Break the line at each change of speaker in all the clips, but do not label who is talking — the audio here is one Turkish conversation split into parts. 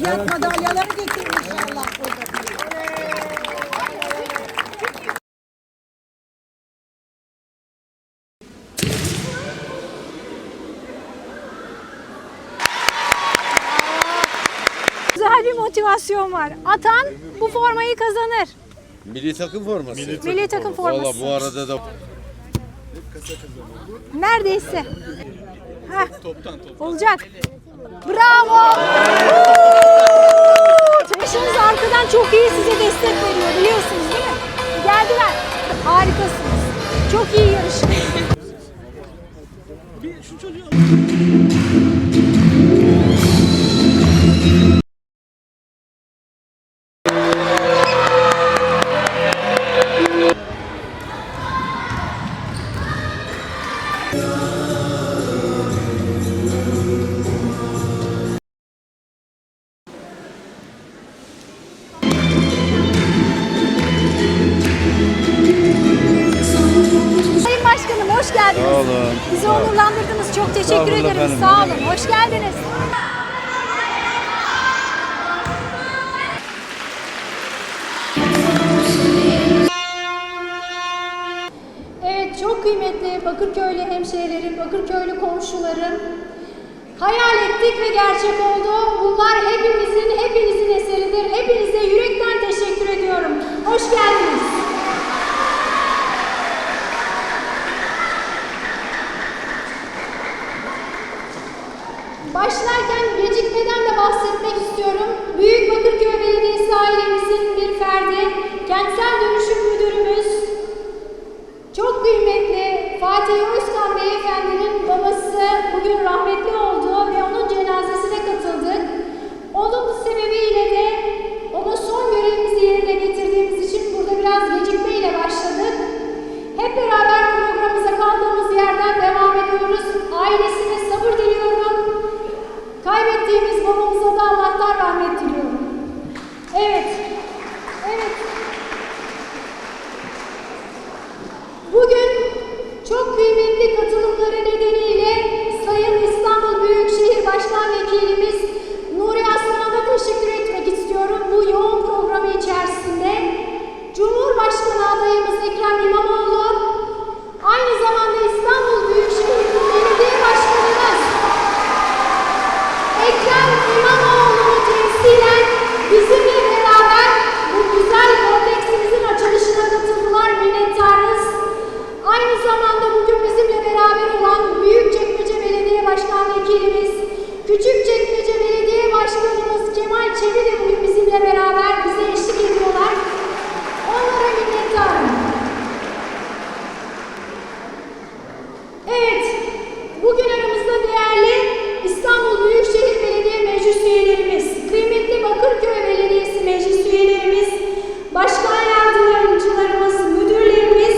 Olimpiyat madalyaları getirin inşallah burada.
Güzel bir motivasyon var. Atan bu formayı kazanır.
Milli takım forması.
Milli takım forması.
Valla bu arada da
Neredeyse. Heh. Olacak. Bravo. Eşiniz arkadan çok iyi size destek veriyor biliyorsunuz değil mi? Geldiler. Harikasınız. Çok iyi yarıştınız. Sayın Bizi onurlandırdınız. Çok teşekkür ederim.
efendim.
Sağ olun. Hoş geldiniz. Evet çok kıymetli Bakırköylü hemşehrilerim, Bakırköylü komşularım. Hayal ettik ve gerçek oldu. Bunlar hepimizin, hepinizin eseridir. Hepinize yürekten teşekkür ediyorum. Hoş geldiniz. Başlarken gecikmeden de bahsetmek istiyorum. Büyük Bakırköy Belediyesi ailemizin bir ferdi, kentsel dönüşüm müdürümüz, çok kıymetli Fatih Özkan Beyefendinin babası bugün rahmetli oldu ve onun cenazesine katıldık. Onun sebebiyle de ona son görevimizi yerine getirdiğimiz için burada biraz gecikmeyle başladık. Hep beraber programımıza kaldığımız yerden devam ediyoruz. Ailesine sabır diliyorum. Kaybettiğimiz babamıza da Allah'tan rahmet diliyorum. Evet. Evet. Bugün çok kıymetli katılımları nedeniyle Sayın İstanbul Büyükşehir Başkan Vekilimiz Nuri Aslan'a teşekkür etmek istiyorum bu yoğun programı içerisinde. Cumhurbaşkanı adayımız Ekrem İmamoğlu, aynı zamanda İstanbul Büyükşehir Belediye Başkanımız Ekrem İmamoğlu'nu temsilen bizimle beraber bu güzel kompleksimizin açılışına katıldılar minnettarız. Aynı zamanda bugün bizimle beraber olan Büyükçekmece Belediye Başkan Vekilimiz, Küçükçekmece Belediye Başkanımız Kemal Çevi de bugün bizimle beraber bize eşlik ediyorlar. Onlara minnettarım. Evet, bugün aramızda değerli İstanbul Büyükşehir Belediye Meclis üyelerimiz, kıymetli Bakırköy Belediyesi Meclis üyelerimiz, başkan yardımcılarımız, müdürlerimiz,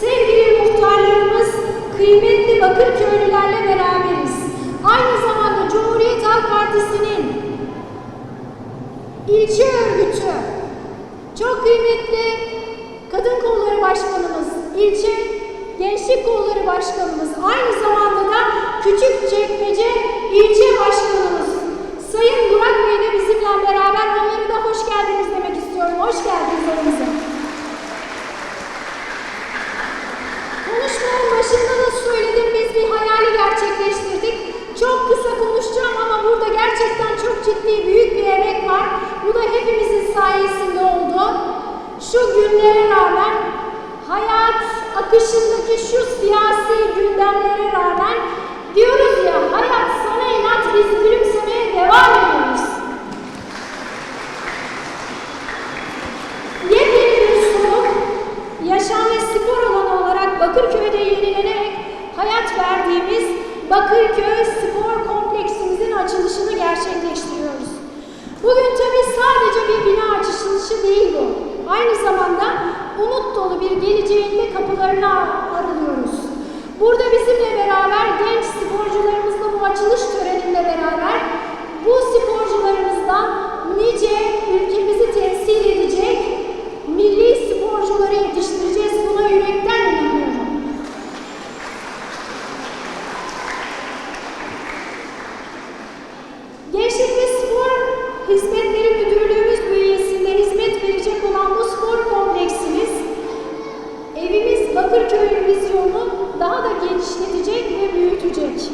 sevgili muhtarlarımız, kıymetli Bakırköylülerle beraberiz. Aynı zamanda Cumhuriyet Halk Partisi'nin ilçe örgütü, çok kıymetli Kadın Kolları Başkanımız, ilçe Gençlik Kolları Başkanımız, aynı zamanda da Küçükçekmece İlçe Başkanımız Sayın Burak Bey de bizimle beraber onlara da hoş geldiniz demek istiyorum. Hoş geldiniz aramıza. Konuşmanın başında da söyledim biz bir hayali gerçekleştirdik. Çok kısa konuşacağım ama burada gerçekten çok ciddi büyük bir emek var. Bu da hepimizin sayesinde oldu. Şu günlere rağmen hayat akışındaki şu siyasi gündemlere rağmen diyoruz ya hayat sana inat biz gülümsemeye devam ediyoruz. Yepyeni bir soluk, yaşam ve spor alanı olarak Bakırköy'de yenilenerek hayat verdiğimiz Bakırköy Spor Kompleksimizin açılışını gerçekleştiriyoruz. Bugün tabii sadece bir bina açılışı değil bu. Aynı zamanda umut dolu bir geleceğin de kapılarını aralıyoruz. Burada bizimle beraber genç sporcularımızla bu açılış töreninde beraber bu sporcularımızdan nice ülkemizi temsil edecek milli sporcuları yetiştireceğiz. Buna yürekten inanıyorum. Gençlik ve Spor Hizmetleri Müdürlüğümüz bünyesinde hizmet verecek olan bu spor kompleksimiz evimiz Bakırköy'ün vizyonunu daha da genişletecek ve büyütecek.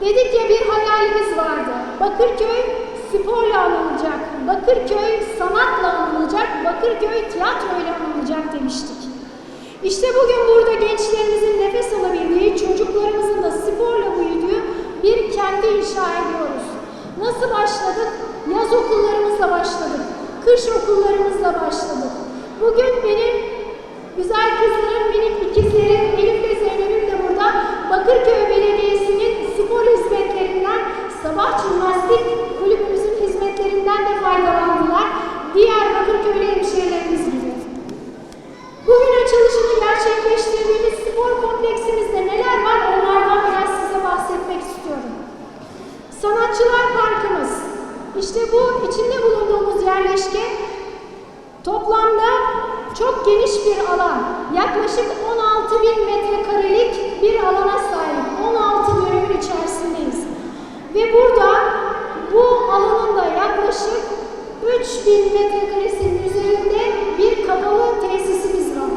Dedik ya bir hayalimiz vardı. Bakırköy sporla anılacak. Bakırköy sanatla anılacak. Bakırköy tiyatroyla anılacak demiştik. İşte bugün burada gençlerimizin nefes alabildiği, çocuklarımızın da sporla büyüdüğü bir kenti inşa ediyoruz. Nasıl başladık? Yaz okullarımızla başladık. Kış okullarımızla. Bugün benim güzel kızlarım, minik ikizlerim, Elif ve Zeynep'im de burada Bakırköy Belediyesi'nin spor hizmetlerinden, sabah jimnastik kulübümüzün hizmetlerinden de faydalandılar. Diğer Bakırköylü hemşehrilerimiz gibi. Bugün açılışını gerçekleştirdiğimiz spor kompleksimizde neler var onlardan biraz size bahsetmek istiyorum. Sanatçılar Parkımız. İşte bu içinde bulunduğumuz yerleşke toplamda çok geniş bir alan. Yaklaşık 16 bin metrekarelik bir alana sahip. 16 bölümün içerisindeyiz. Ve burada bu alanın da yaklaşık 3000 metrekaresinin üzerinde bir kapalı tesisimiz var.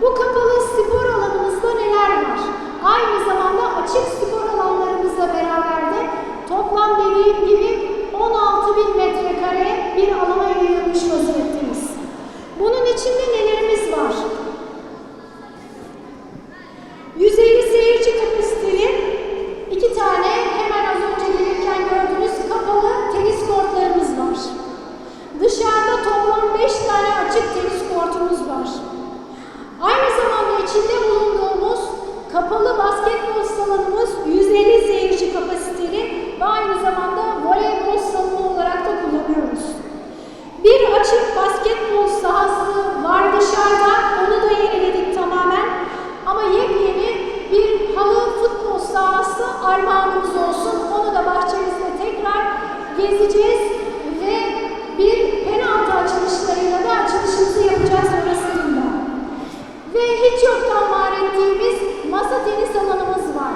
Bu kapalı spor alanımızda neler var? Aynı zamanda açık spor alanlarımızla beraber de toplam dediğim gibi 16 bin metrekare bir alana yayılmış vaziyetteyiz. Bunun içinde nelerimiz var? 150 seyirci kapasiteli iki tane hemen az önce gelirken gördüğünüz kapalı tenis kortlarımız var. Dışarıda toplam 5 tane açık tenis kortumuz var. Aynı zamanda içinde bulunduğumuz kapalı basketbol salonumuz 150 seyirci kapasiteli ve aynı zamanda voleybol salonu olarak da kullanıyoruz. Bir açık basketbol sahası var dışarıda, onu da yeniledik tamamen. Ama yepyeni bir halı futbol sahası armağanımız olsun. Onu da bahçemizde tekrar gezeceğiz ve bir penaltı açılışlarıyla da açılışımızı yapacağız orasında. Ve hiç yoktan var ettiğimiz masa tenis alanımız var.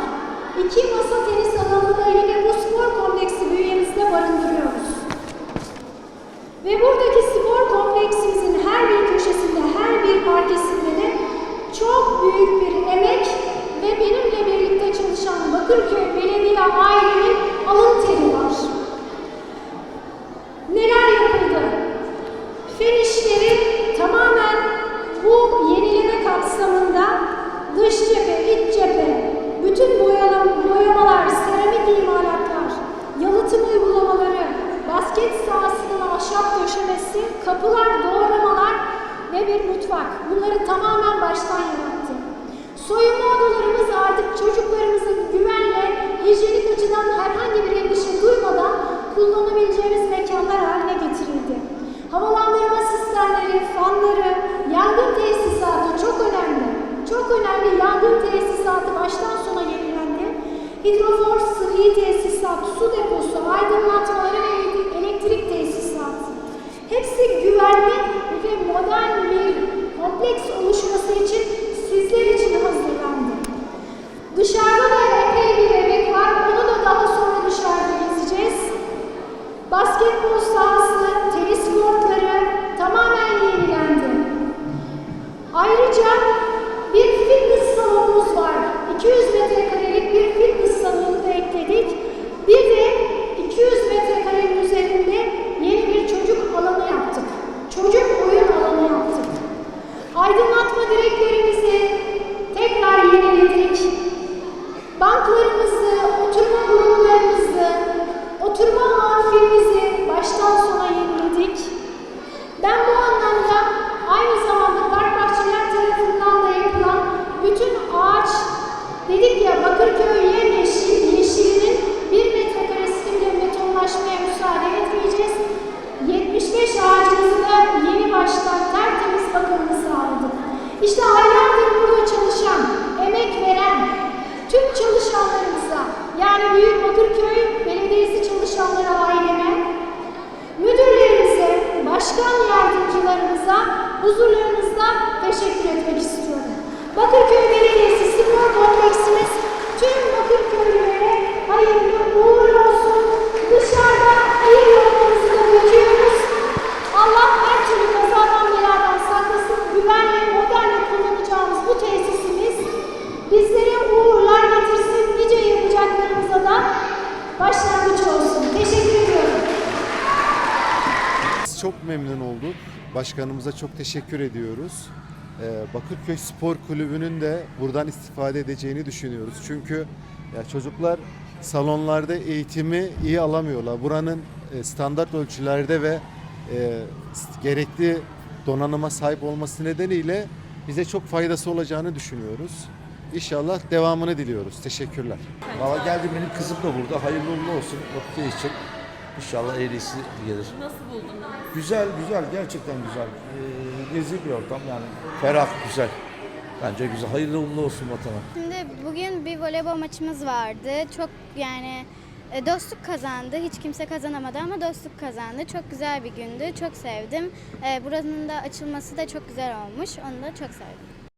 İki masa tenis alanını da yine bu spor kompleksi bünyemizde barındırıyoruz. Ve buradaki spor kompleksimizin her bir köşesinde, her bir parkesinde de çok büyük bir emek ve benimle birlikte çalışan Bakırköy Belediye ailemin alın teri var. Neler yapıldı? Fen işleri tamamen bu yenileme kapsamında dış cephe, iç cephe, bütün boyalama, boyamalar, seramik imalatlar, yalıtım uygulamaları, basket sahasının ahşap döşemesi, kapılar, doğramalar ve bir mutfak. Bunları tamamen baştan yarattı. Soyunma odalarımız artık çocuklarımızın güvenle, hijyenik açıdan herhangi bir endişe duymadan kullanabileceğimiz mekanlar haline getirildi. Havalandırma sistemleri, fanları, yangın tesisatı çok önemli. Çok önemli yangın tesisatı baştan sona yenilendi. Hidrofor sıhhi tesisat, su deposu, aydınlatmaları ve elektrik tesisatı. Hepsi güvenli bir kompleks oluşması dedik ya Bakırköy yemyeşil, yeşilinin bir metrekaresini bile betonlaşmaya müsaade etmeyeceğiz. 75 ağacımızı da yeni baştan tertemiz bakımını sağladık. İşte aylardır burada çalışan, emek veren tüm çalışanlarımıza yani Büyük Bakırköy Belediyesi çalışanları aileme, müdürlerimize, başkan yardımcılarımıza huzurlarınızda teşekkür etmek istiyorum. Bakırköy Belediyesi Tüm bakır hayırlı uğurlu olsun. Dışarıda hayırlı olmanızı da bekliyoruz. Allah her türlü kazadan beladan saklasın. Güvenle, modernle kullanacağımız bu tesisimiz bizlere uğurlar getirsin. Nice yapacaklarımıza da başlangıç olsun. Teşekkür ediyorum.
Çok memnun olduk. Başkanımıza çok teşekkür ediyoruz. Ee, Bakırköy Spor Kulübü'nün de buradan istifade edeceğini düşünüyoruz. Çünkü ya çocuklar salonlarda eğitimi iyi alamıyorlar. Buranın e, standart ölçülerde ve e, gerekli donanıma sahip olması nedeniyle bize çok faydası olacağını düşünüyoruz. İnşallah devamını diliyoruz. Teşekkürler.
Valla geldi benim kızım da burada. Hayırlı uğurlu olsun Bakırköy için. İnşallah en iyisi gelir.
Nasıl buldunuz?
Güzel güzel gerçekten güzel. Ee, nezih bir ortam yani. Ferah güzel. Bence güzel. Hayırlı uğurlu olsun vatana.
Şimdi bugün bir voleybol maçımız vardı. Çok yani e, dostluk kazandı. Hiç kimse kazanamadı ama dostluk kazandı. Çok güzel bir gündü. Çok sevdim. E, Buranın da açılması da çok güzel olmuş. Onu da çok sevdim.